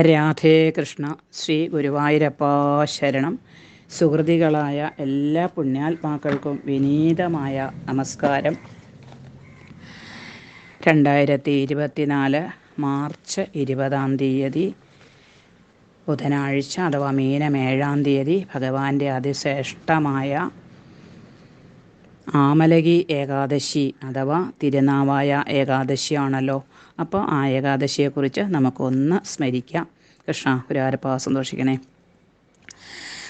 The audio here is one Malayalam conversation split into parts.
രാധേ കൃഷ്ണ ശ്രീ ഗുരുവായൂരപ്പ ശരണം. സുഹൃതികളായ എല്ലാ പുണ്യാത്മാക്കൾക്കും വിനീതമായ നമസ്കാരം. രണ്ടായിരത്തി ഇരുപത്തിനാല് മാർച്ച് ഇരുപതാം തീയതി ബുധനാഴ്ച അഥവാ മീനം ഏഴാം തീയതി ഭഗവാന്റെ അതിശ്രേഷ്ഠമായ ആമലകി ഏകാദശി അഥവാ തിരുനാവായ ഏകാദശിയാണല്ലോ. അപ്പോൾ ആ ഏകാദശിയെക്കുറിച്ച് നമുക്കൊന്ന് സ്മരിക്കാം. കൃഷ്ണ ഗുരുവാരപ്പ സന്തോഷിക്കണേ.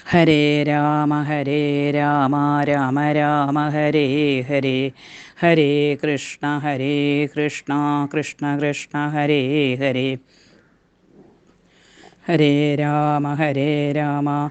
ഹരേ രാമ ഹരേ രാമ രാമ രാമ ഹരേ ഹരേ. ഹരേ കൃഷ്ണ ഹരേ കൃഷ്ണ കൃഷ്ണ കൃഷ്ണ ഹരേ ഹരേ. ഹരേ രാമ ഹരേ രാമ.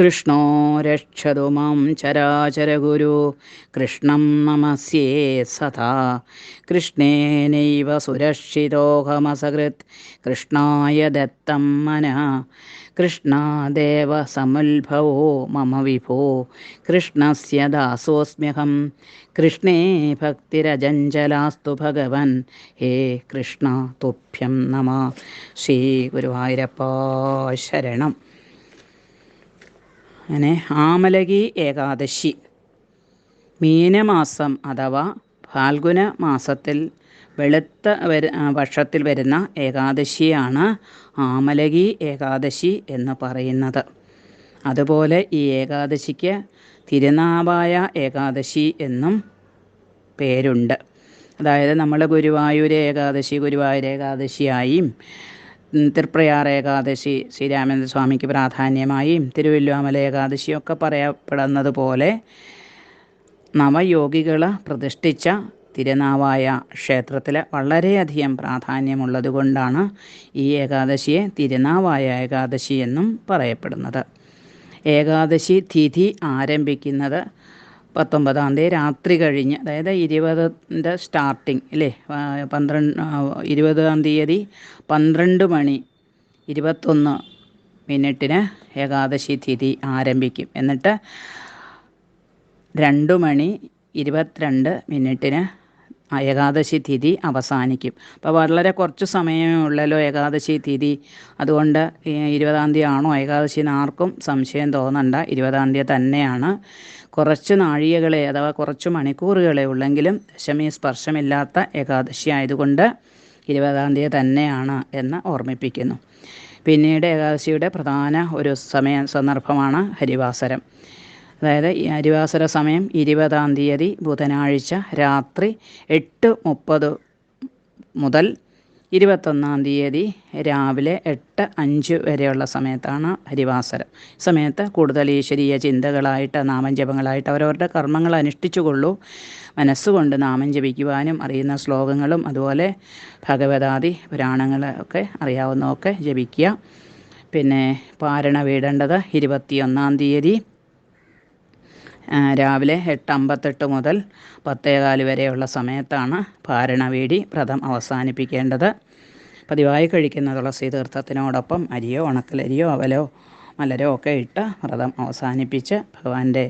കൃഷ്ണോ രക്ഷതു മാം ചരാചരഗുരു. കൃഷ്ണം നമസ്യേ സദാ. കൃഷ്ണേനൈവ സുരക്ഷിതോഹമസകൃത്. കൃഷ്ണായ ദത്തം മന. കൃഷ്ണാദേവ സമുത്ഭവോ മമ വിഭോ. കൃഷ്ണസ്യ ദാസോസ്മ്യഹം. കൃഷ്ണേ ഭക്തിരജഞ്ചലാസ്തു ഭഗവൻ. ഹേ കൃഷ്ണ തുഭ്യം നമ. ശ്രീ ഗുരുവായൂരപ്പ ശരണം. അങ്ങനെ ആമലകി ഏകാദശി. മീനമാസം അഥവാ ഫാൽഗുന മാസത്തിൽ വെളുത്ത വര വർഷത്തിൽ വരുന്ന ഏകാദശിയാണ് ആമലകി ഏകാദശി എന്ന് പറയുന്നത്. അതുപോലെ ഈ ഏകാദശിക്ക് തിരുനാവായ ഏകാദശി എന്നും പേരുണ്ട്. അതായത് നമ്മൾ ഗുരുവായൂർ ഏകാദശി ഗുരുവായൂർ ഏകാദശിയായും തൃപ്രയാർ ഏകാദശി ശ്രീരാമചന്ദ്ര സ്വാമിക്ക് പ്രാധാന്യമായും. തിരുവല്ലുവാമല ഏകാദശിയൊക്കെ പറയപ്പെടുന്നത് പോലെ നവയോഗികൾ പ്രതിഷ്ഠിച്ച തിരുനാവായ ക്ഷേത്രത്തിൽ വളരെയധികം പ്രാധാന്യമുള്ളത് കൊണ്ടാണ് ഈ ഏകാദശിയെ തിരുനാവായ ഏകാദശി എന്നും പറയപ്പെടുന്നത്. ഏകാദശി തിഥി ആരംഭിക്കുന്നത് പത്തൊമ്പതാം തീയതി രാത്രി കഴിഞ്ഞ് അതായത് ഇരുപതിന്റെ സ്റ്റാർട്ടിങ് അല്ലേ പന്ത്രണ്ട് ഇരുപതാം തീയതി പന്ത്രണ്ട് മണി ഇരുപത്തൊന്ന് മിനിറ്റിന് ഏകാദശി തിഥി ആരംഭിക്കും. എന്നിട്ട് രണ്ട് മണി ഇരുപത്തിരണ്ട് മിനിറ്റിന് ഏകാദശി തിഥി അവസാനിക്കും. അപ്പോൾ വളരെ കുറച്ച് സമയമേ ഉള്ളല്ലോ ഏകാദശി തിഥി. അതുകൊണ്ട് ഇരുപതാം തീയതി ആണോ ഏകാദശി എന്ന് ആർക്കും സംശയം തോന്നണ്ട. ഇരുപതാം തീയതി തന്നെയാണ് കുറച്ച് നാഴികകളെ അഥവാ കുറച്ച് മണിക്കൂറുകളെ ഉള്ളെങ്കിലും ദശമി സ്പർശമില്ലാത്ത ഏകാദശി ആയതുകൊണ്ട് ഇരുപതാം തീയതി തന്നെയാണ് എന്ന് ഓർമ്മിപ്പിക്കുന്നു. പിന്നീട് ഏകാദശിയുടെ പ്രധാന ഒരു സമയ സന്ദർഭമാണ് ഹരിവാസരം. അതായത് ഹരിവാസര സമയം ഇരുപതാം തീയതി ബുധനാഴ്ച രാത്രി എട്ട് മുപ്പത് മുതൽ ഇരുപത്തൊന്നാം തീയതി രാവിലെ എട്ട് അഞ്ച് വരെയുള്ള സമയത്താണ് ഹരിവാസരം. സമയത്ത് കൂടുതൽ ഈശ്വരീയ ചിന്തകളായിട്ട് നാമജപങ്ങളായിട്ട് അവരവരുടെ കർമ്മങ്ങൾ അനുഷ്ഠിച്ചുകൊള്ളൂ. മനസ്സുകൊണ്ട് നാമം ജപിക്കുവാനും അറിയുന്ന ശ്ലോകങ്ങളും അതുപോലെ ഭഗവതാദി പുരാണങ്ങളൊക്കെ അറിയാവുന്നതൊക്കെ ജപിക്കുക. പിന്നെ പാരണ വീടേണ്ടത് ഇരുപത്തിയൊന്നാം തീയതി രാവിലെ എട്ട് അമ്പത്തെട്ട് മുതൽ പത്തേകാൽ വരെയുള്ള സമയത്താണ് ഭാരണവേടി വ്രതം അവസാനിപ്പിക്കേണ്ടത്. പതിവായി കഴിക്കുന്ന തുളസി തീർത്ഥത്തിനോടൊപ്പം അരിയോ ഉണക്കലരിയോ അവലോ മലരോ ഒക്കെ ഇട്ട് വ്രതം അവസാനിപ്പിച്ച് ഭഗവാന്റെ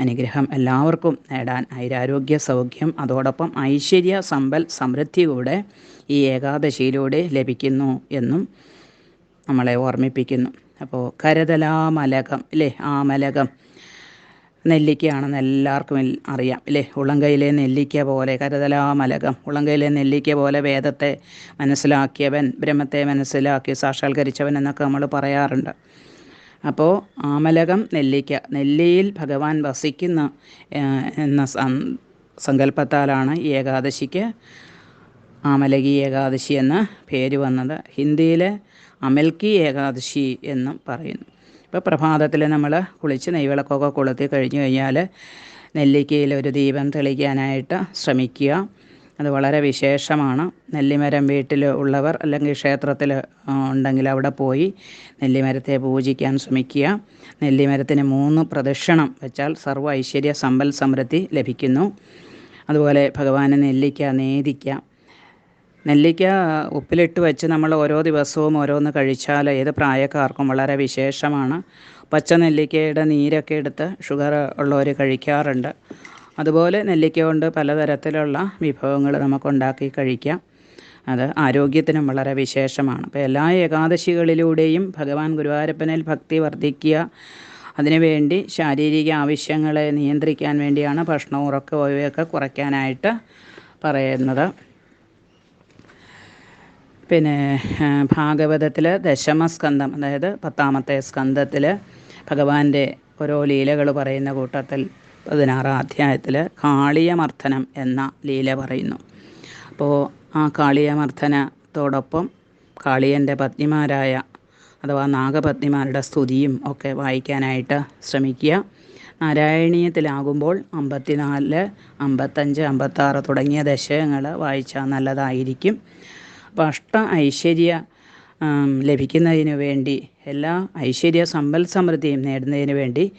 അനുഗ്രഹം എല്ലാവർക്കും നേടാൻ ഐരാരോഗ്യ സൗഖ്യം അതോടൊപ്പം ഐശ്വര്യ സമ്പൽ സമൃദ്ധി കൂടെ ഈ ഏകാദശിയിലൂടെ ലഭിക്കുന്നു എന്നും നമ്മളെ ഓർമ്മിപ്പിക്കുന്നു. അപ്പോൾ കരതലാമലകം അല്ലേ ആ മലകം നെല്ലിക്കയാണെന്ന് എല്ലാവർക്കും അറിയാം ഇല്ലേ? ഉളങ്കയിലെ നെല്ലിക്ക പോലെ കരുതലാ മലകം. ഉളങ്കയിലെ നെല്ലിക്ക പോലെ വേദത്തെ മനസ്സിലാക്കിയവൻ ബ്രഹ്മത്തെ മനസ്സിലാക്കി സാക്ഷാത്കരിച്ചവൻ എന്നൊക്കെ നമ്മൾ പറയാറുണ്ട്. അപ്പോൾ ആമലകം നെല്ലിക്ക നെല്ലിയിൽ ഭഗവാൻ വസിക്കുന്ന എന്ന സങ്കല്പത്താലാണ് ഏകാദശിക്ക് ആമലകി ഏകാദശി എന്ന പേര് വന്നത്. ഹിന്ദിയിലെ അമൽക്കി ഏകാദശി എന്നും പറയുന്നു. ഇപ്പോൾ പ്രഭാതത്തിൽ നമ്മൾ കുളിച്ച് നെയ്വിളക്കൊക്കെ കൊളുത്തി കഴിഞ്ഞു കഴിഞ്ഞാൽ നെല്ലിക്കയിൽ ഒരു ദീപം തെളിക്കാനായിട്ട് ശ്രമിക്കുക. അത് വളരെ വിശേഷമാണ്. നെല്ലിമരം വീട്ടിൽ ഉള്ളവർ അല്ലെങ്കിൽ ക്ഷേത്രത്തിൽ ഉണ്ടെങ്കിൽ അവിടെ പോയി നെല്ലിമരത്തെ പൂജിക്കാൻ ശ്രമിക്കുക. നെല്ലിമരത്തിന് മൂന്ന് പ്രദക്ഷിണം വെച്ചാൽ സർവ ഐശ്വര്യ സമ്പൽ സമൃദ്ധി ലഭിക്കുന്നു. അതുപോലെ ഭഗവാനെ നെല്ലിക്ക നേദിക്കുക നെല്ലിക്ക ഉപ്പിലിട്ട് വെച്ച് നമ്മൾ ഓരോ ദിവസവും ഓരോന്ന് കഴിച്ചാൽ ഏത് പ്രായക്കാർക്കും വളരെ വിശേഷമാണ്. പച്ച നെല്ലിക്കയുടെ നീരൊക്കെ എടുത്ത് ഷുഗർ ഉള്ളവർ കഴിക്കാറുണ്ട്. അതുപോലെ നെല്ലിക്ക കൊണ്ട് പലതരത്തിലുള്ള വിഭവങ്ങൾ നമുക്ക് ഉണ്ടാക്കി കഴിക്കാം. അത് ആരോഗ്യത്തിനും വളരെ വിശേഷമാണ്. അപ്പോൾ എല്ലാ ഏകാദശികളിലൂടെയും ഭഗവാൻ ഗുരുവായൂരപ്പനിൽ ഭക്തി വർദ്ധിക്കുക. അതിനുവേണ്ടി ശാരീരിക ആവശ്യങ്ങളെ നിയന്ത്രിക്കാൻ വേണ്ടിയാണ് ഭക്ഷണം ഉറക്കം ഇവയൊക്കെ കുറയ്ക്കാനായിട്ട് പറയുന്നത്. പിന്നെ ഭാഗവതത്തിൽ ദശമസ്കന്ധം അതായത് പത്താമത്തെ സ്കന്ധത്തിൽ ഭഗവാന്റെ ഓരോ ലീലകൾ പറയുന്ന കൂട്ടത്തിൽ പതിനാറാം അധ്യായത്തിൽ കാളിയമർദ്ദനം എന്ന ലീല പറയുന്നു. അപ്പോൾ ആ കാളിയമർദ്ദനത്തോടൊപ്പം കാളിയന്റെ പത്നിമാരായ അഥവാ നാഗപത്നിമാരുടെ സ്തുതിയും ഒക്കെ വായിക്കാനായിട്ട് ശ്രമിക്കുക. നാരായണീയത്തിലാകുമ്പോൾ അമ്പത്തിനാല് അമ്പത്തഞ്ച് അമ്പത്താറ് തുടങ്ങിയ ദശകങ്ങൾ വായിച്ചാൽ നല്ലതായിരിക്കും. അഷ്ട ഐശ്വര്യ ലഭിക്കുന്നതിന് വേണ്ടി എല്ലാ ഐശ്വര്യ സമ്പൽ സമൃദ്ധിയും നേടുന്നതിന് വേണ്ടി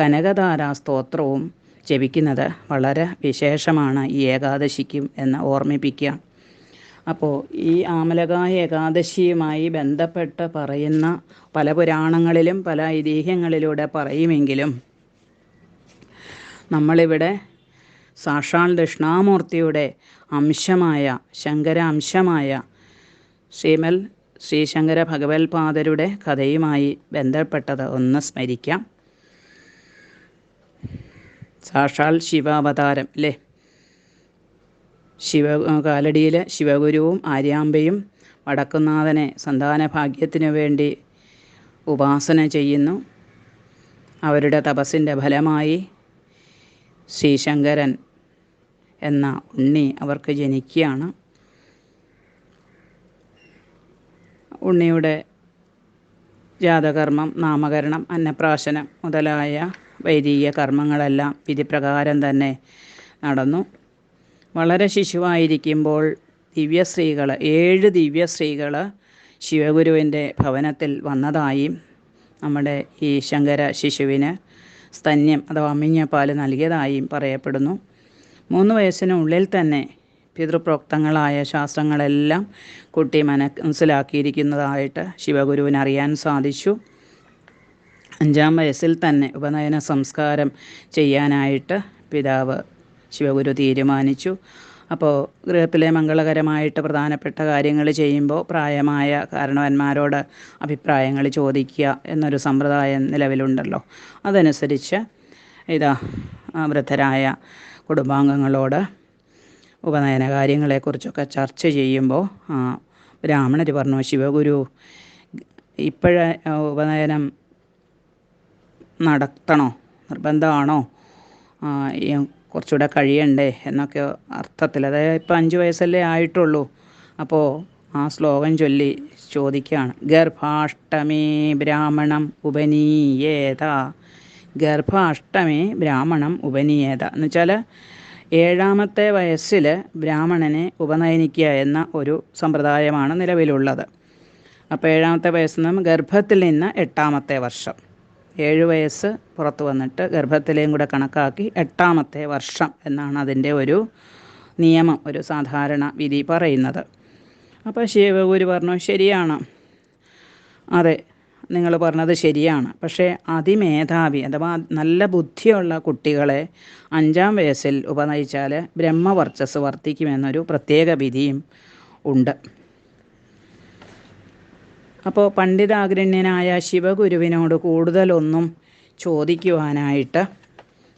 കനകധാരാ സ്തോത്രവും ജപിക്കുന്നത് വളരെ വിശേഷമാണ് ഈ ഏകാദശിക്കും എന്ന് ഓർമ്മിപ്പിക്കുക. അപ്പോൾ ഈ ആമലകായ ഏകാദശിയുമായി ബന്ധപ്പെട്ട് പറയുന്ന പല പുരാണങ്ങളിലും പല ഐതിഹ്യങ്ങളിലൂടെ പറയുമെങ്കിലും നമ്മളിവിടെ സാക്ഷാൽ ദക്ഷിണാമൂർത്തിയുടെ അംശമായ ശങ്കര അംശമായ ശ്രീമൽ ശ്രീശങ്കര ഭഗവത്പാദരുടെ കഥയുമായി ബന്ധപ്പെട്ടത് ഒന്ന് സ്മരിക്കാം. സാക്ഷാൽ ശിവാവതാരം അല്ലേ ശിവ കാലടിയിൽ ശിവഗുരുവും ആര്യാമ്പയും വടക്കുന്നാഥനെ സന്താന ഭാഗ്യത്തിനു വേണ്ടി ഉപാസന ചെയ്യുന്നു. അവരുടെ തപസ്സിന്റെ ഫലമായി ശ്രീശങ്കരൻ എന്ന ഉണ്ണി അവർക്ക് ജനിക്കുകയാണ്. ഉണ്ണിയുടെ ജാതകർമ്മം നാമകരണം അന്നപ്രാശനം മുതലായ വൈദിക കർമ്മങ്ങളെല്ലാം വിധിപ്രകാരം തന്നെ നടന്നു. വളരെ ശിശുവായിരിക്കുമ്പോൾ ദിവ്യസ്ത്രീകൾ ഏഴ് ദിവ്യസ്ത്രീകൾ ശിവഗുരുവിന്റെ ഭവനത്തിൽ വന്നതായും നമ്മുടെ ഈ ശങ്കര ശിശുവിന് സ്തന്യം അഥവാ അമ്മിഞ്ഞപ്പാൽ നൽകിയതായും പറയപ്പെടുന്നു. മൂന്ന് വയസ്സിനുള്ളിൽ തന്നെ പിതൃപ്രോക്തങ്ങളായ ശാസ്ത്രങ്ങളെല്ലാം കുട്ടി മനസ്സിലാക്കിയിരിക്കുന്നതായിട്ട് ശിവഗുരുവിന് അറിയാൻ സാധിച്ചു. അഞ്ചാം വയസ്സിൽ തന്നെ ഉപനയന സംസ്കാരം ചെയ്യാനായിട്ട് പിതാവ് ശിവഗുരു തീരുമാനിച്ചു. അപ്പോൾ ഗൃഹത്തിലെ മംഗളകരമായിട്ട് പ്രധാനപ്പെട്ട കാര്യങ്ങൾ ചെയ്യുമ്പോൾ പ്രായമായ കാരണവന്മാരോട് അഭിപ്രായങ്ങൾ ചോദിക്കുക എന്നൊരു സമ്പ്രദായം നിലവിലുണ്ടല്ലോ. അതനുസരിച്ച് ഇതാ വൃദ്ധരായ കുടുംബാംഗങ്ങളോട് ഉപനയന കാര്യങ്ങളെക്കുറിച്ചൊക്കെ ചർച്ച ചെയ്യുമ്പോൾ ബ്രാഹ്മണർ പറഞ്ഞു ശിവഗുരു ഇപ്പോഴേ ഉപനയനം നടത്തണോ? നിർബന്ധമാണോ? കുറച്ചുകൂടെ കഴിയണ്ടേ? എന്നൊക്കെ അർത്ഥത്തിൽ അതായത് ഇപ്പം അഞ്ച് വയസ്സല്ലേ ആയിട്ടുള്ളൂ. അപ്പോൾ ആ ശ്ലോകം ചൊല്ലി ചോദിക്കുകയാണ് ഗർഭാഷ്ടമേ ബ്രാഹ്മണം ഉപനീയേത ഗർഭാഷ്ടമേ ബ്രാഹ്മണം ഉപനീയേത. എന്ന് വെച്ചാൽ ഏഴാമത്തെ വയസ്സിൽ ബ്രാഹ്മണനെ ഉപനയനിക്കുക എന്ന ഒരു സമ്പ്രദായമാണ് നിലവിലുള്ളത്. അപ്പോൾ ഏഴാമത്തെ വയസ്സിൽ നിന്നും ഗർഭത്തിൽ നിന്ന് എട്ടാമത്തെ വർഷം. ഏഴ് വയസ്സ് പുറത്തു വന്നിട്ട് ഗർഭത്തിലെയും കൂടെ കണക്കാക്കി എട്ടാമത്തെ വർഷം എന്നാണ് അതിന്റെ ഒരു നിയമം ഒരു സാധാരണ വിധി പറയുന്നത്. അപ്പോൾ ശിവഗുരു പറഞ്ഞു ശരിയാണ്. അതെ നിങ്ങൾ പറഞ്ഞത് ശരിയാണ്. പക്ഷേ അതിമേധാവി അഥവാ നല്ല ബുദ്ധിയുള്ള കുട്ടികളെ അഞ്ചാം വയസ്സിൽ ഉപനയിച്ചാൽ ബ്രഹ്മവർച്ചസ് വർദ്ധിക്കുമെന്നൊരു പ്രത്യേക വിധിയും ഉണ്ട്. അപ്പോൾ പണ്ഡിതാഗ്രണ്യനായ ശിവഗുരുവിനോട് കൂടുതലൊന്നും ചോദിക്കുവാനായിട്ട്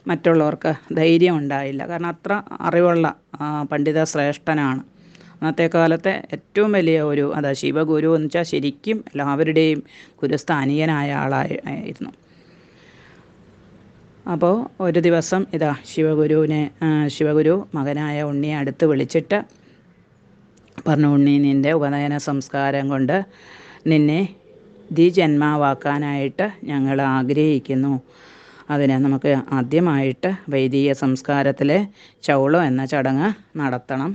മറ്റുള്ളവർക്ക് ധൈര്യം ഉണ്ടായില്ല. കാരണം അത്ര അറിവുള്ള പണ്ഡിത ശ്രേഷ്ഠനാണ് അന്നത്തെ കാലത്തെ ഏറ്റവും വലിയ ഒരു അതാ ശിവഗുരു എന്ന് വെച്ചാൽ ശരിക്കും എല്ലാവരുടെയും ഗുരുസ്ഥാനീയനായ ആളായിരുന്നു. അപ്പോൾ ഒരു ദിവസം ഇതാ ശിവഗുരുവിനെ ശിവഗുരു മകനായ ഉണ്ണിയെ അടുത്ത് വിളിച്ചിട്ട് പറഞ്ഞു ഉണ്ണി നിന്റെ ഉപനയന സംസ്കാരം കൊണ്ട് നിന്നെ ദി ദ്വിജന്മാവാക്കാനായിട്ട് ഞങ്ങൾ ആഗ്രഹിക്കുന്നു. അതിനെ നമുക്ക് ആദ്യമായിട്ട് വൈദിക സംസ്കാരത്തിലെ ചൗളം എന്ന ചടങ്ങ് നടത്തണം.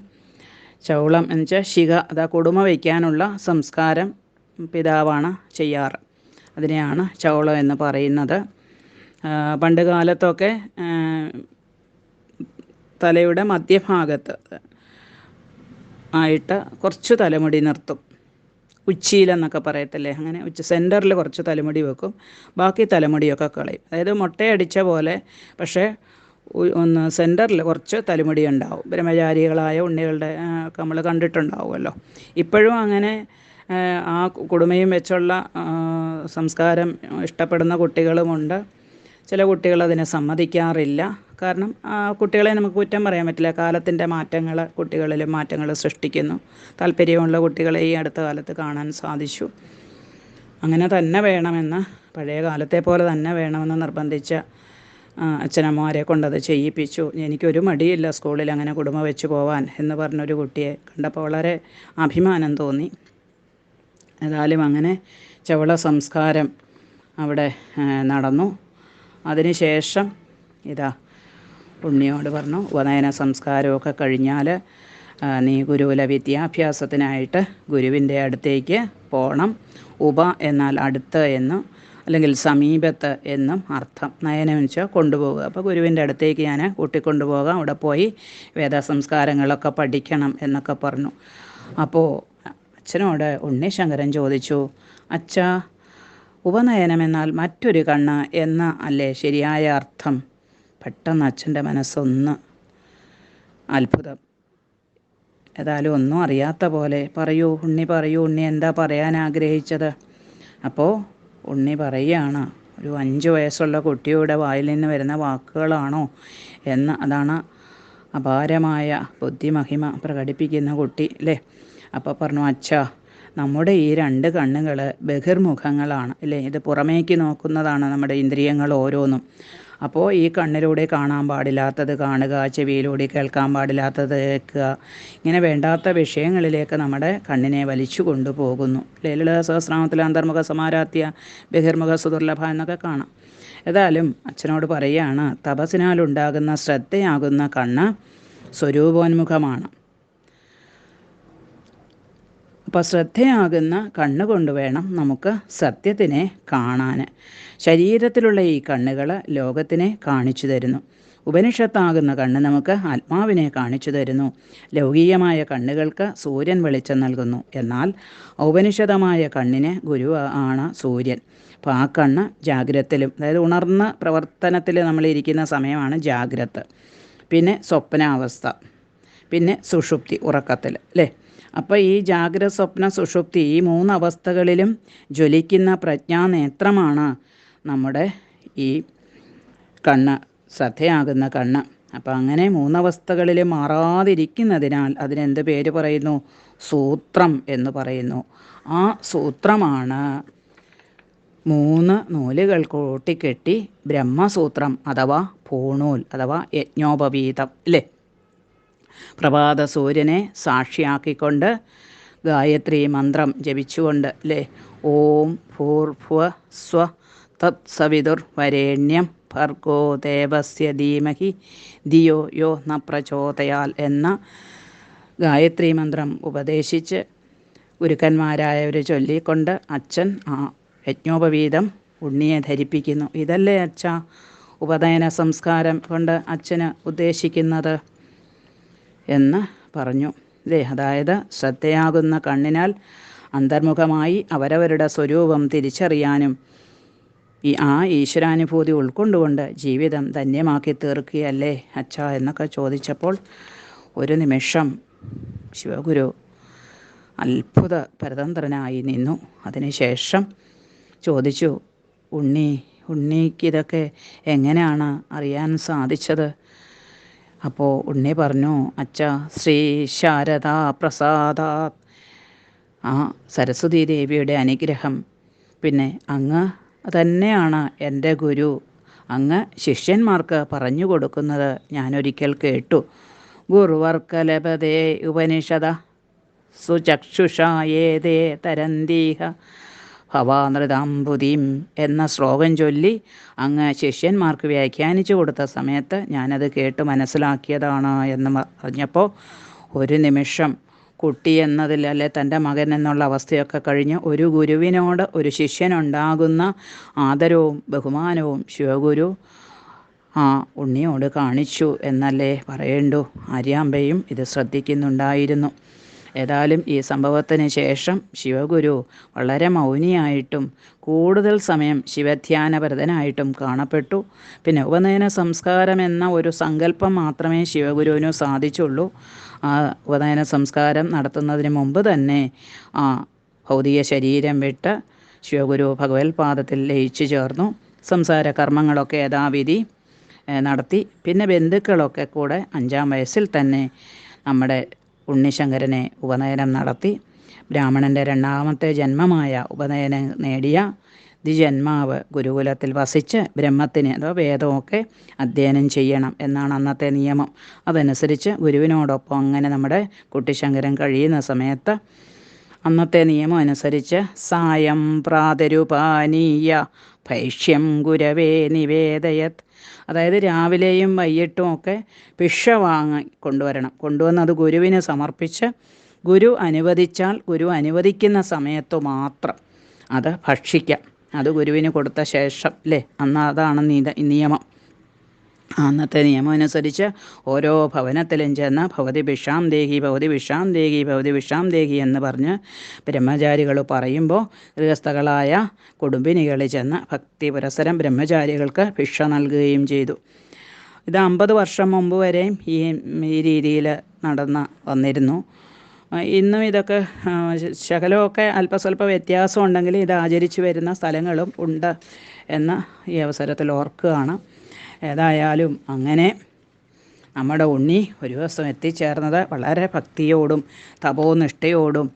ചൗളം എന്ന് വെച്ചാൽ ശിഖ അതാ കുടുമ വയ്ക്കാനുള്ള സംസ്കാരം പിതാവാണ് ചെയ്യാറ്. അതിനെയാണ് ചൗളം എന്ന് പറയുന്നത്. പണ്ട് കാലത്തൊക്കെ തലയുടെ മധ്യഭാഗത്ത് ആയിട്ട് കുറച്ച് തലമുടി നിർത്തും. ഉച്ചിയിലെന്നൊക്കെ പറയത്തില്ലേ? അങ്ങനെ ഉച്ച സെന്ററിൽ കുറച്ച് തലമുടി വെക്കും. ബാക്കി തലമുടിയൊക്കെ കളയും. അതായത് മുട്ടയടിച്ച പോലെ പക്ഷേ ഒന്ന് സെന്ററിൽ കുറച്ച് തലമുടി ഉണ്ടാവും ബ്രഹ്മചാരികളായ ഉണ്ണികളുടെ ഒക്കെ നമ്മൾ കണ്ടിട്ടുണ്ടാവുമല്ലോ. ഇപ്പോഴും അങ്ങനെ ആ, കുടുമയും വെച്ചുള്ള സംസ്കാരം ഇഷ്ടപ്പെടുന്ന കുട്ടികളുമുണ്ട്. ചില കുട്ടികൾ അതിനെ സമ്മതിക്കാറില്ല. കാരണം ആ കുട്ടികളെ നമുക്ക് കുറ്റം പറയാൻ പറ്റില്ല. കാലത്തിന്റെ മാറ്റങ്ങൾ കുട്ടികളിൽ മാറ്റങ്ങൾ സൃഷ്ടിക്കുന്നു. താല്പര്യമുള്ള കുട്ടികളെ ഈ അടുത്ത കാലത്ത് കാണാൻ സാധിച്ചു. അങ്ങനെ തന്നെ വേണമെന്ന് പഴയ കാലത്തെ പോലെ തന്നെ വേണമെന്ന് നിർബന്ധിച്ച അച്ഛനമ്മമാരെ കൊണ്ടത് ചെയ്യിപ്പിച്ചു. എനിക്കൊരു മടിയില്ല സ്കൂളിൽ അങ്ങനെ കുടുംബം വെച്ച് പോവാൻ എന്ന് പറഞ്ഞൊരു കുട്ടിയെ കണ്ടപ്പോൾ വളരെ അഭിമാനം തോന്നി. ഏതായാലും അങ്ങനെ ചവള സംസ്കാരം അവിടെ നടന്നു. അതിനുശേഷം ഇതാ ഉണ്ണിയോട് പറഞ്ഞു ഉപനയന സംസ്കാരമൊക്കെ കഴിഞ്ഞാൽ നീ ഗുരുകുല വിദ്യാഭ്യാസത്തിനായിട്ട് ഗുരുവിന്റെ അടുത്തേക്ക് പോകണം ഉപ എന്നാൽ അടുത്ത് എന്നും അല്ലെങ്കിൽ സമീപത്ത് എന്നും അർത്ഥം. നയനം കൊണ്ടുപോകുക അപ്പോൾ ഗുരുവിന്റെ അടുത്തേക്ക് ഞാൻ കൂട്ടിക്കൊണ്ടുപോകാം. അവിടെ പോയി വേദസംസ്കാരങ്ങളൊക്കെ പഠിക്കണം എന്നൊക്കെ പറഞ്ഞു. അപ്പോൾ അച്ഛനോട് ഉണ്ണിശങ്കരൻ ചോദിച്ചു അച്ഛ ഉപനയനം എന്നാൽ മറ്റൊരു കണ്ണ് എന്ന അല്ലേ ശരിയായ അർത്ഥം? പെട്ടെന്ന് അച്ഛന്റെ മനസ്സൊന്ന് അത്ഭുതം. ഏതായാലും ഒന്നും അറിയാത്ത പോലെ പറയൂ. ഉണ്ണി പറയൂ. ഉണ്ണി എന്താ പറയാൻ ആഗ്രഹിച്ചത് അപ്പോൾ ഉണ്ണി പറയുകയാണ് ഒരു അഞ്ച് വയസ്സുള്ള കുട്ടിയുടെ വായിൽ നിന്ന് വരുന്ന വാക്കുകളാണോ? എന്ന് അതാണ് അപാരമായ ബുദ്ധിമഹിമ പ്രകടിപ്പിക്കുന്ന കുട്ടി അല്ലേ അപ്പോൾ പറഞ്ഞു അച്ഛാ നമ്മുടെ ഈ രണ്ട് കണ്ണുകൾ ബഹിർമുഖങ്ങളാണ് അല്ലേ ഇത് പുറമേക്ക് നോക്കുന്നതാണ് നമ്മുടെ ഇന്ദ്രിയങ്ങൾ ഓരോന്നും. അപ്പോൾ ഈ കണ്ണിലൂടെ കാണാൻ പാടില്ലാത്തത് കാണുക ചെവിയിലൂടെ കേൾക്കാൻ പാടില്ലാത്തത് കേൾക്കുക ഇങ്ങനെ വേണ്ടാത്ത വിഷയങ്ങളിലേക്ക് നമ്മുടെ കണ്ണിനെ വലിച്ചു കൊണ്ടുപോകുന്നു. ലളിത സഹസ്രാമത്തിൽ അന്തർമുഖ സമാരാത്യ ബഹിർമുഖ സുദുർലഭ എന്നൊക്കെ കാണാം. ഏതായാലും അച്ഛനോട് പറയുകയാണ് തപസ്സിനാലുണ്ടാകുന്ന ശ്രദ്ധയാകുന്ന കണ്ണ് സ്വരൂപോന്മുഖമാണ്. അപ്പോൾ ശ്രദ്ധയാകുന്ന കണ്ണുകൊണ്ട് വേണം നമുക്ക് സത്യത്തിനെ കാണാൻ ശരീരത്തിലുള്ള ഈ കണ്ണുകൾ ലോകത്തിനെ കാണിച്ചു തരുന്നു. ഉപനിഷത്താകുന്ന കണ്ണ് നമുക്ക് ആത്മാവിനെ കാണിച്ചു തരുന്നു. ലൗകികമായ കണ്ണുകൾക്ക് സൂര്യൻ വെളിച്ചം നൽകുന്നു. എന്നാൽ ഔപനിഷതമായ കണ്ണിന് ഗുരു ആണ് സൂര്യൻ. അപ്പോൾ ആ കണ്ണ് ജാഗ്രത്തിലും അതായത് ഉണർന്ന പ്രവർത്തനത്തിൽ നമ്മളിരിക്കുന്ന സമയമാണ് ജാഗ്രത്. പിന്നെ സ്വപ്നാവസ്ഥ. പിന്നെ സുഷുപ്തി ഉറക്കത്തിൽ അല്ലേ? അപ്പോൾ ഈ ജാഗ്രത സ്വപ്ന സുഷുപ്തി ഈ മൂന്നവസ്ഥകളിലും ജ്വലിക്കുന്ന പ്രജ്ഞാനേത്രമാണ് നമ്മുടെ ഈ കണ്ണ് ശ്രദ്ധയാകുന്ന കണ്ണ്. അപ്പോൾ അങ്ങനെ മൂന്നവസ്ഥകളിൽ മാറാതിരിക്കുന്നതിനാൽ അതിനെന്ത് പേര് പറയുന്നു? സൂത്രം എന്ന് പറയുന്നു. ആ സൂത്രമാണ് മൂന്ന് നൂലുകൾ കൂട്ടിക്കെട്ടി ബ്രഹ്മസൂത്രം അഥവാ പൂണൂൽ അഥവാ യജ്ഞോപവീതം അല്ലേ? പ്രഭാത സൂര്യനെ സാക്ഷിയാക്കിക്കൊണ്ട് ഗായത്രി മന്ത്രം ജപിച്ചുകൊണ്ട് അല്ലേ ഓം ഭൂർഭുവ സ്വ തത് സവിതുർ വരേണ്യം ഭർഗോ ദേവസ്യ ധീമഹി ധിയോ യോ ന പ്രചോദയാൽ എന്ന ഗായത്രി മന്ത്രം ഉപദേശിച്ച് ഗുരുക്കന്മാരായവർ ചൊല്ലിക്കൊണ്ട് അച്ഛൻ ആ യജ്ഞോപവീതം ഉണ്ണിയെ ധരിപ്പിക്കുന്നു. ഇതല്ലേ അച്ഛ? ഉപനയന സംസ്കാരം കൊണ്ട് അച്ഛന് ഉദ്ദേശിക്കുന്നത്. എന്ന് പറഞ്ഞു. അതായത് ശ്രദ്ധയാകുന്ന കണ്ണിനാൽ അന്തർമുഖമായി അവരവരുടെ സ്വരൂപം തിരിച്ചറിയാനും ഈ ആ ഈശ്വരാനുഭൂതി ഉൾക്കൊണ്ടുകൊണ്ട് ജീവിതം ധന്യമാക്കി തീർക്കുകയല്ലേ അച്ഛ എന്നൊക്കെ ചോദിച്ചപ്പോൾ ഒരു നിമിഷം ശിവഗുരു അത്ഭുത പരതന്ത്രനായി നിന്നു. അതിനുശേഷം ചോദിച്ചു ഉണ്ണി ഉണ്ണിക്കിതൊക്കെ എങ്ങനെയാണ് അറിയാൻ സാധിച്ചത്? അപ്പോൾ ഉണ്ണി പറഞ്ഞു അച്ഛ ശ്രീ ശാരദാ പ്രസാദാത്. ആ സരസ്വതി ദേവിയുടെ അനുഗ്രഹം. പിന്നെ അങ്ങ് തന്നെയാണ് എന്റെ ഗുരു. അങ്ങ് ശിഷ്യന്മാർക്ക് പറഞ്ഞു കൊടുക്കുന്നത് ഞാനൊരിക്കൽ കേട്ടു. ഗുരുവർക്കലപതേ ഉപനിഷത സുചക്ഷുഷായേതേ തരന്തീഹ. ഭവാനൃതാംബുതിം എന്ന ശ്ലോകം ചൊല്ലി അങ്ങ് ശിഷ്യന്മാർക്ക് വ്യാഖ്യാനിച്ചു കൊടുത്ത സമയത്ത് ഞാനത് കേട്ട് മനസ്സിലാക്കിയതാണ് എന്ന് പറഞ്ഞപ്പോൾ ഒരു നിമിഷം കുട്ടി എന്നതിൽ അല്ലെ തന്റെ മകൻ എന്നുള്ള അവസ്ഥയൊക്കെ കഴിഞ്ഞ് ഒരു ഗുരുവിനോട് ഒരു ശിഷ്യനുണ്ടാകുന്ന ആദരവും ബഹുമാനവും ശിവഗുരു ആ ഉണ്ണിയോട് കാണിച്ചു എന്നല്ലേ പറയേണ്ടു. ആര്യാമ്പയും ഇത് ശ്രദ്ധിക്കുന്നുണ്ടായിരുന്നു. ഏതായാലും ഈ സംഭവത്തിന് ശേഷം ശിവഗുരു വളരെ മൗനിയായിട്ടും കൂടുതൽ സമയം ശിവധ്യാനപരതനായിട്ടും കാണപ്പെട്ടു. പിന്നെ ഉപനയന സംസ്കാരം എന്ന ഒരു സങ്കല്പം മാത്രമേ ശിവഗുരുവിന് സാധിച്ചുള്ളൂ. ആ ഉപനയന സംസ്കാരം നടത്തുന്നതിന് മുമ്പ് തന്നെ ആ ഭൗതിക ശരീരം വിട്ട് ശിവഗുരു ഭഗവത്പാദത്തിൽ ലയിച്ചു ചേർന്നു. സംസാര കർമ്മങ്ങളൊക്കെ യഥാവിധി നടത്തി. പിന്നെ ബന്ധുക്കളൊക്കെ കൂടെ അഞ്ചാം വയസ്സിൽ തന്നെ നമ്മുടെ ഉണ്ണിശങ്കരനെ ഉപനയനം നടത്തി. ബ്രാഹ്മണന്റെ രണ്ടാമത്തെ ജന്മമായ ഉപനയനം നേടിയ ദ്വിജന്മാവ് ഗുരുകുലത്തിൽ വസിച്ച് ബ്രഹ്മത്തിന് അതോ വേദമൊക്കെ അധ്യയനം ചെയ്യണം എന്നാണ് അന്നത്തെ നിയമം. അതനുസരിച്ച് ഗുരുവിനോടൊപ്പം അങ്ങനെ നമ്മുടെ കുട്ടിശങ്കരൻ കഴിയുന്ന സമയത്ത് അന്നത്തെ നിയമം അനുസരിച്ച് സായം പ്രാതരുപാനീയ ഭൈഷ്യം ഗുരവേ നിവേദയത് അതായത് രാവിലെയും വൈകിട്ടും ഒക്കെ ഭിക്ഷ വാങ്ങി കൊണ്ടുവരണം. കൊണ്ടുവന്ന് അത് ഗുരുവിന് സമർപ്പിച്ച് ഗുരു അനുവദിച്ചാൽ ഗുരു അനുവദിക്കുന്ന സമയത്ത് മാത്രം അത് ഭക്ഷിക്കാം. അത് ഗുരുവിന് കൊടുത്ത ശേഷം അല്ലേ അന്ന് അതാണ് നിയമം. അന്നത്തെ നിയമം അനുസരിച്ച് ഓരോ ഭവനത്തിലും ചെന്ന് ഭവതി വിഷാം ദേഹി ഭവതി വിഷാം ദേഹി ഭവതി വിഷാം ദേഹി എന്ന് പറഞ്ഞ് ബ്രഹ്മചാരികൾ പറയുമ്പോൾ ഗൃഹസ്ഥകളായ കുടുംബിനികളിൽ ചെന്ന് ഭക്തി പുരസരം ബ്രഹ്മചാരികൾക്ക് ഭിക്ഷ നൽകുകയും ചെയ്തു. ഇത് അമ്പത് വർഷം മുമ്പ് വരെയും ഈ ഈ രീതിയിൽ നടന്ന് വന്നിരുന്നു. ഇന്നും ഇതൊക്കെ ശകലമൊക്കെ അല്പസ്വല്പ വ്യത്യാസം ഇത് ആചരിച്ചു വരുന്ന സ്ഥലങ്ങളും ഉണ്ട് എന്ന് ഈ അവസരത്തിൽ ഓർക്കുകയാണ്. ഏതായാലും അങ്ങനെ നമ്മുടെ ഉണ്ണി ഒരു ദിവസം എത്തിച്ചേർന്നത് വളരെ ഭക്തിയോടും തപോനിഷ്ഠയോടും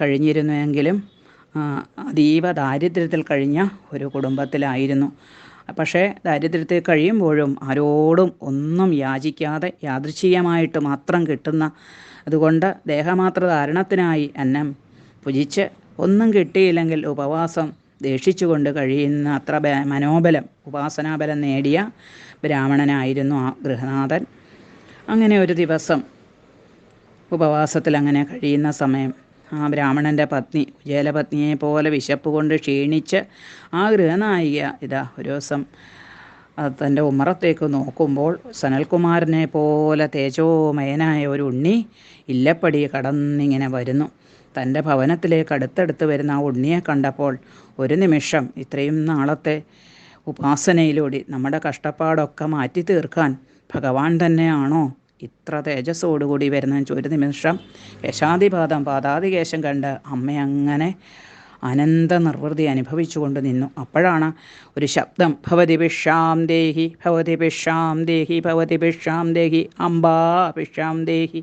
കഴിഞ്ഞിരുന്നുവെങ്കിലും അതീവ ദാരിദ്ര്യത്തിൽ കഴിഞ്ഞ ഒരു കുടുംബത്തിലായിരുന്നു. പക്ഷേ ദാരിദ്ര്യത്തിൽ കഴിയുമ്പോഴും ആരോടും ഒന്നും യാചിക്കാതെ യാദൃച്ഛികമായിട്ട് മാത്രം കിട്ടുന്ന അതുകൊണ്ട് ദേഹമാത്ര ധാരണത്തിനായി അന്നം പുജിച്ച് ഒന്നും കിട്ടിയില്ലെങ്കിൽ ഉപവാസം ദേഷിച്ചുകൊണ്ട് കഴിയുന്ന അത്ര മനോബലം ഉപാസനാബലം നേടിയ ബ്രാഹ്മണനായിരുന്നു ആ ഗൃഹനാഥൻ. അങ്ങനെ ഒരു ദിവസം ഉപവാസത്തിൽ അങ്ങനെ കഴിയുന്ന സമയം ആ ബ്രാഹ്മണന്റെ പത്നി കുചേലപത്നിയെ പോലെ വിശപ്പ് കൊണ്ട് ക്ഷീണിച്ച് ആ ഗൃഹനായിക ഇതാ ഒരു ദിവസം തന്റെ ഉമ്മറത്തേക്ക് നോക്കുമ്പോൾ സനൽകുമാരനെ പോലെ തേജോമയനായ ഒരു ഉണ്ണി ഇല്ലപ്പടി കടന്നിങ്ങനെ വരുന്നു. തന്റെ ഭവനത്തിലേക്ക് അടുത്തടുത്ത് വരുന്ന ആ ഉണ്ണിയെ കണ്ടപ്പോൾ ഒരു നിമിഷം ഇത്രയും നാളത്തെ ഉപാസനയിലൂടെ നമ്മുടെ കഷ്ടപ്പാടൊക്കെ മാറ്റി തീർക്കാൻ ഭഗവാൻ തന്നെയാണോ ഇത്ര തേജസ്സോടുകൂടി വരുന്ന ഒരു നിമിഷം യശാദിപാദം പാതാതികേശം കണ്ട് അമ്മ അങ്ങനെ അനന്ത നിർവൃതി അനുഭവിച്ചുകൊണ്ട് നിന്നു. അപ്പോഴാണ് ഒരു ശബ്ദം ഭവതി പിഷാം ദേഹി ഭവതി പിഷാം ദേഹി ഭവതി പിഷാം ദേഹി അമ്പാ പിഷാം ദേഹി.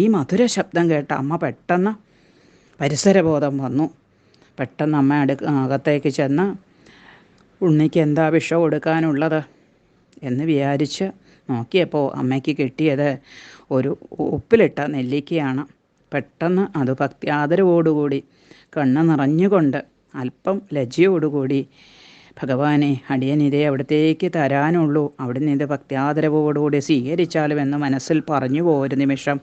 ഈ മധുര ശബ്ദം കേട്ട അമ്മ പെട്ടെന്ന് പരിസരബോധം വന്നു. പെട്ടെന്ന് അമ്മ അടുക്ക അകത്തേക്ക് ചെന്ന് ഉണ്ണിക്ക് എന്താ വിഷം കൊടുക്കാനുള്ളത് എന്ന് വിചാരിച്ച് നോക്കിയപ്പോൾ അമ്മയ്ക്ക് കിട്ടിയത് ഒരു ഉപ്പിലിട്ട നെല്ലിക്കയാണ്. പെട്ടെന്ന് അത് ഭക്തി ആദരവോടുകൂടി കണ്ണ് നിറഞ്ഞുകൊണ്ട് അല്പം ലജ്ജയോടുകൂടി ഭഗവാനെ അടിയനിതേ അവിടത്തേക്ക് തരാനുള്ളൂ. അവിടുന്ന് ഇത് ഭക്തിയാദരവോടുകൂടി സ്വീകരിച്ചാലും എന്ന് മനസ്സിൽ പറഞ്ഞു ഒരു നിമിഷം.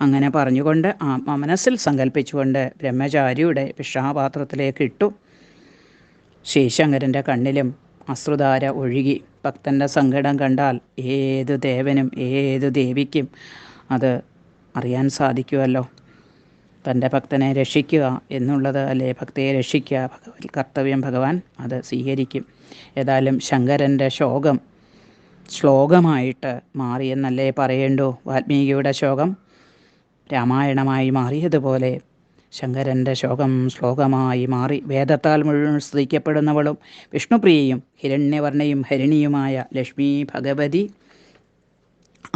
അങ്ങനെ പറഞ്ഞുകൊണ്ട് ആ മനസ്സിൽ സങ്കല്പിച്ചുകൊണ്ട് ബ്രഹ്മചാരിയുടെ വിഷാപാത്രത്തിലേക്ക് ഇട്ടു. ശ്രീശങ്കരന്റെ കണ്ണിലും അശ്രുധാര ഒഴുകി. ഭക്തന്റെ സങ്കടം കണ്ടാൽ ഏത് ദേവനും ഏത് ദേവിക്കും അത് അറിയാൻ സാധിക്കുമല്ലോ തന്റെ ഭക്തനെ രക്ഷിക്കുക എന്നുള്ളത് അല്ലേ? ഭക്തയെ രക്ഷിക്കുക. കർത്തവ്യം ഭഗവാൻ അത് സ്വീകരിക്കും. ഏതായാലും ശങ്കരന്റെ ശോകം ശ്ലോകമായിട്ട് മാറിയെന്നല്ലേ പറയേണ്ടു. വാൽമീകിയുടെ ശോകം രാമായണമായി മാറിയതുപോലെ ശങ്കരന്റെ ശോകം ശ്ലോകമായി മാറി. വേദത്താൽ മുഴുവൻ സ്തുതിക്കപ്പെടുന്നവളും വിഷ്ണുപ്രിയയും ഹിരണ്യവർണയും ഹരിണിയുമായ ലക്ഷ്മി ഭഗവതി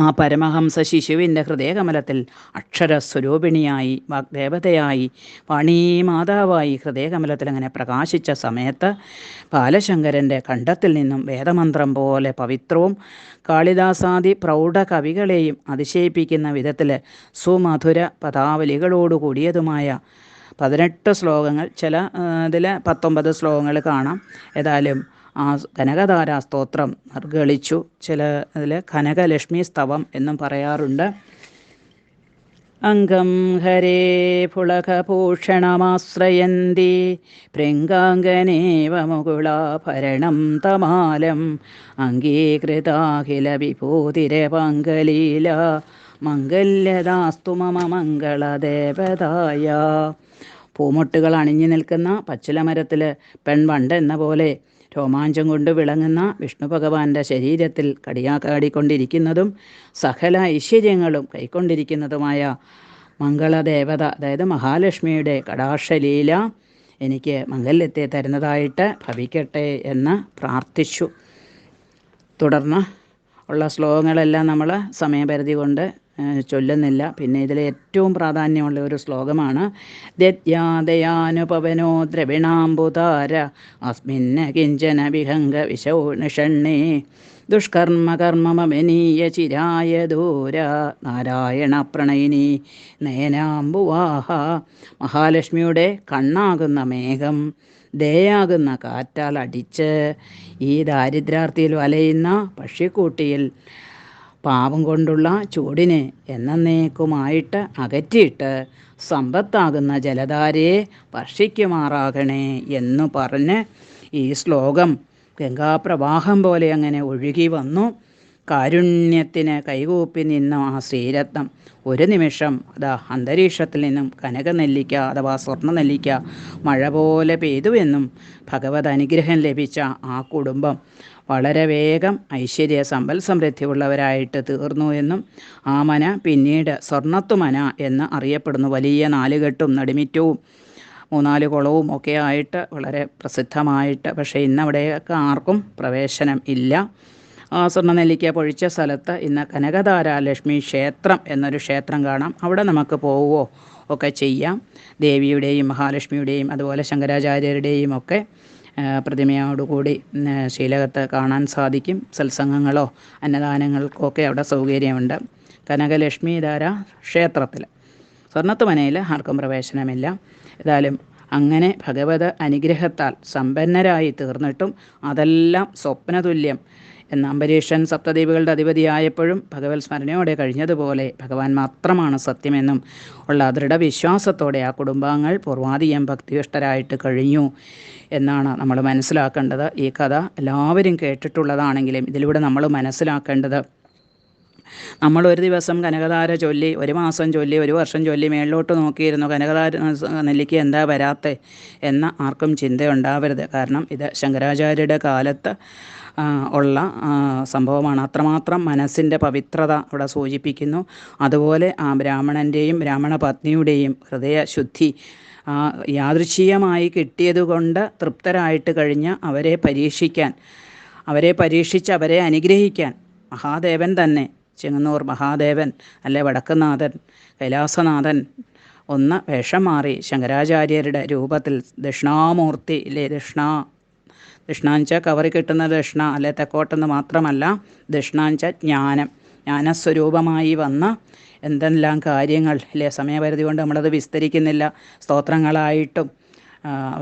ആ പരമഹംസ ശിശുവിന്റെ ഹൃദയകമലത്തിൽ അക്ഷരസ്വരൂപിണിയായി വാഗ്ദേവതയായി വാണീ മാതാവായി ഹൃദയകമലത്തിൽ അങ്ങനെ പ്രകാശിച്ച സമയത്ത് ബാലശങ്കരന്റെ കണ്ഠത്തിൽ നിന്നും വേദമന്ത്രം പോലെ പവിത്രവും കാളിദാസാദി പ്രൗഢ കവികളെയും അതിശയിപ്പിക്കുന്ന വിധത്തിൽ സുമധുര പദാവലികളോടു കൂടിയതുമായ പതിനെട്ട് ശ്ലോകങ്ങൾ. ചില ഇതിൽ പത്തൊമ്പത് ശ്ലോകങ്ങൾ കാണാം. ഏതായാലും ആ കനകധാരാ സ്തോത്രം നിർഗളിച്ചു. ചില അതിൽ കനകലക്ഷ്മി സ്തവം എന്നും പറയാറുണ്ട്. അംഗം ഹരേ പുളകഭൂഷണമാശ്രയന്തി ഭൃംഗാംഗനേവ മുകുളാഭരണം തമാലം അംഗീകൃതാഖില വിഭൂതിരപങ്കലീല മംഗല്യദാസ്തു മമ മംഗളദേവതായ. പൂമൊട്ടുകൾ അണിഞ്ഞു നിൽക്കുന്ന പച്ചിലമരത്തിൽ പെൺവണ്ട് എന്ന പോലെ രോമാഞ്ചം കൊണ്ട് വിളങ്ങുന്ന വിഷ്ണു ഭഗവാന്റെ ശരീരത്തിൽ കടിയാക്കാടിക്കൊണ്ടിരിക്കുന്നതും സകല ഐശ്വര്യങ്ങളും കൈക്കൊണ്ടിരിക്കുന്നതുമായ മംഗളദേവത അതായത് മഹാലക്ഷ്മിയുടെ കടാക്ഷലീല എനിക്ക് മംഗല്യത്തെ തരുന്നതായിട്ട് ഭവിക്കട്ടെ എന്ന് പ്രാർത്ഥിച്ചു. തുടർന്ന് ഉള്ള ശ്ലോകങ്ങളെല്ലാം നമ്മൾ സമയപരിധി കൊണ്ട് ചൊല്ലുന്നില്ല. പിന്നെ ഇതിൽ ഏറ്റവും പ്രാധാന്യമുള്ള ഒരു ശ്ലോകമാണ് ദയാനുപവനോ ദ്രവിണാംബുതാര അസ്മിന്ന കിഞ്ചന വിഹംഗ വിശൗണിഷണ്ണേ ദുഷ്കർമ്മകർമ്മമനീയ ചിരായ ദൂര നാരായണ പ്രണയിനി നയനാംബുവാഹ മഹാലക്ഷ്മിയുടെ കണ്ണാകുന്ന മേഘം ദയാകുന്ന കാറ്റാൽ അടിച്ച് ഈ ദാരിദ്ര്യാർത്ഥിയിൽ വലയുന്ന പക്ഷിക്കൂട്ടിയിൽ പാപം കൊണ്ടുള്ള ചൂടിനെ എന്നേക്കുമായിട്ട് അകറ്റിയിട്ട് സമ്പത്താകുന്ന ജലധാരയെ വർഷിക്കുമാറാകണേ എന്നു പറഞ്ഞ് ഈ ശ്ലോകം ഗംഗാപ്രവാഹം പോലെ അങ്ങനെ ഒഴുകി വന്നു. കാരുണ്യത്തിന് കൈകൂപ്പി നിന്ന ആ ശ്രീരത്നം ഒരു നിമിഷം അതാ അന്തരീക്ഷത്തിൽ നിന്നും കനക നെല്ലിക്ക അഥവാ സ്വർണ നെല്ലിക്ക മഴ പോലെ പെയ്തുവെന്നും ഭഗവത് അനുഗ്രഹം ലഭിച്ച ആ കുടുംബം വളരെ വേഗം ഐശ്വര്യ സമ്പൽ സമൃദ്ധിയുള്ളവരായിട്ട് തീർന്നു എന്നും ആ മന പിന്നീട് സ്വർണത്തുമന എന്ന് അറിയപ്പെടുന്നു. വലിയ നാലുകെട്ടും നടിമിറ്റവും മൂന്നാൽ കുളവും ഒക്കെ ആയിട്ട് വളരെ പ്രസിദ്ധമായിട്ട് പക്ഷേ ഇന്നവിടെയൊക്കെ ആർക്കും പ്രവേശനം ഇല്ല. സ്വർണനെല്ലിക്ക പൊഴിച്ച സ്ഥലത്ത് ഇന്ന് കനകധാര ലക്ഷ്മി ക്ഷേത്രം എന്നൊരു ക്ഷേത്രം കാണാം. അവിടെ നമുക്ക് പോവുകയോ ഒക്കെ ചെയ്യാം. ദേവിയുടെയും മഹാലക്ഷ്മിയുടെയും അതുപോലെ ശങ്കരാചാര്യരുടെയും ഒക്കെ പ്രതിമയോടുകൂടി ശീലകത്ത് കാണാൻ സാധിക്കും. സത്സംഗങ്ങളോ അന്നദാനങ്ങൾക്കൊക്കെ അവിടെ സൗകര്യമുണ്ട്. കനകലക്ഷ്മി ധാര ക്ഷേത്രത്തിൽ സ്വർണത്തുമനയിൽ ആർക്കും പ്രവേശനമില്ല. ഏതായാലും അങ്ങനെ ഭഗവത് അനുഗ്രഹത്താൽ സമ്പന്നരായി തീർന്നിട്ടും അതെല്ലാം സ്വപ്നതുല്യം എന്ന അംബരീഷൻ സപ്തദ്വീപുകളുടെ അധിപതിയായപ്പോഴും ഭഗവത് സ്മരണയോടെ കഴിഞ്ഞതുപോലെ ഭഗവാൻ മാത്രമാണ് സത്യമെന്നും ഉള്ള ദൃഢവിശ്വാസത്തോടെ ആ കുടുംബാംഗങ്ങൾ പൂർവാധികം ഭക്തിയുഷ്ടരായിട്ട് കഴിഞ്ഞു എന്നാണ് നമ്മൾ മനസ്സിലാക്കേണ്ടത്. ഈ കഥ എല്ലാവരും കേട്ടിട്ടുള്ളതാണെങ്കിലും ഇതിലൂടെ നമ്മൾ മനസ്സിലാക്കേണ്ടത് നമ്മൾ ഒരു ദിവസം കനകധാര ചൊല്ലി ഒരു മാസം ചൊല്ലി ഒരു വർഷം ചൊല്ലി മേളിലോട്ട് നോക്കിയിരുന്നു. കനകധാര നെല്ലിക്ക് എന്താ വരാത്തെ എന്ന ആർക്കും ചിന്തയുണ്ടാവരുത്. കാരണം ഇത് ശങ്കരാചാര്യരുടെ കാലത്ത് ഉള്ള സംഭവമാണ്. അത്രമാത്രം മനസ്സിന്റെ പവിത്രത അവിടെ സൂചിപ്പിക്കുന്നു. അതുപോലെ ആ ബ്രാഹ്മണന്റെയും ബ്രാഹ്മണ പത്നിയുടെയും ഹൃദയശുദ്ധി യാദൃശ്ചീയമായി കിട്ടിയതുകൊണ്ട് തൃപ്തരായിട്ട് കഴിഞ്ഞ അവരെ പരീക്ഷിക്കാൻ അവരെ പരീക്ഷിച്ച് അവരെ അനുഗ്രഹിക്കാൻ മഹാദേവൻ തന്നെ ചെങ്ങന്നൂർ മഹാദേവൻ അല്ലെ വടക്കുനാഥൻ കൈലാസനാഥൻ ഒന്ന് വേഷം മാറി ശങ്കരാചാര്യരുടെ രൂപത്തിൽ ദക്ഷിണാമൂർത്തി അല്ലെ ദക്ഷിണ ദക്ഷിണാഞ്ച കവറി കിട്ടുന്ന ദക്ഷിണ അല്ലെ തെക്കോട്ടെന്ന് മാത്രമല്ല ദക്ഷിണാഞ്ച ജ്ഞാനം. ജ്ഞാനസ്വരൂപമായി വന്ന എന്തെല്ലാം കാര്യങ്ങൾ അല്ലേ സമയപരിധി കൊണ്ട് നമ്മളത് വിസ്തരിക്കുന്നില്ല. സ്തോത്രങ്ങളായിട്ടും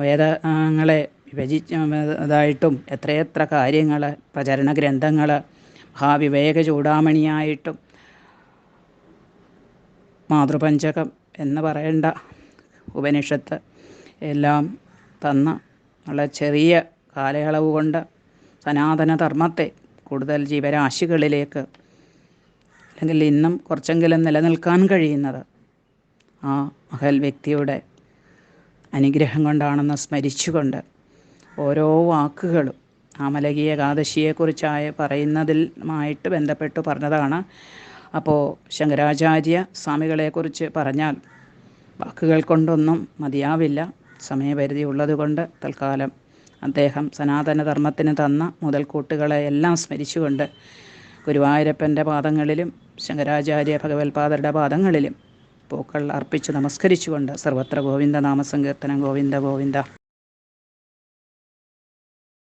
വേദങ്ങളെ വിഭജിച്ചതായിട്ടും എത്രയെത്ര കാര്യങ്ങൾ പ്രചരണ ഗ്രന്ഥങ്ങൾ മഹാവിവേക ചൂടാമണിയായിട്ടും മാതൃപഞ്ചകം എന്ന് പറയേണ്ട ഉപനിഷത്ത് എല്ലാം തന്ന വളരെ ചെറിയ കാലയളവ് കൊണ്ട് സനാതനധർമ്മത്തെ കൂടുതൽ ജീവരാശികളിലേക്ക് അല്ലെങ്കിൽ ഇന്നും കുറച്ചെങ്കിലും നിലനിൽക്കാൻ കഴിയുന്നത് ആ മഹൽ വ്യക്തിയുടെ അനുഗ്രഹം കൊണ്ടാണെന്ന് സ്മരിച്ചുകൊണ്ട് ഓരോ വാക്കുകളും ആ മലകീയ ഏകാദശിയെക്കുറിച്ചായ പറയുന്നതിലുമായിട്ട് ബന്ധപ്പെട്ട് പറഞ്ഞതാണ്. അപ്പോൾ ശങ്കരാചാര്യ സ്വാമികളെക്കുറിച്ച് പറഞ്ഞാൽ വാക്കുകൾ കൊണ്ടൊന്നും മതിയാവില്ല. സമയപരിധി ഉള്ളതുകൊണ്ട് തൽക്കാലം അദ്ദേഹം സനാതനധർമ്മത്തിന് തന്ന മുതൽക്കൂട്ടുകളെ എല്ലാം സ്മരിച്ചുകൊണ്ട് ഗുരുവായൂരപ്പന്റെ പാദങ്ങളിലും ശങ്കരാചാര്യ ഭഗവത്പാദരുടെ പാദങ്ങളിലും പൂക്കൾ അർപ്പിച്ച് നമസ്കരിച്ചുകൊണ്ട് സർവത്ര ഗോവിന്ദ നാമസങ്കീർത്തനം ഗോവിന്ദ ഗോവിന്ദ.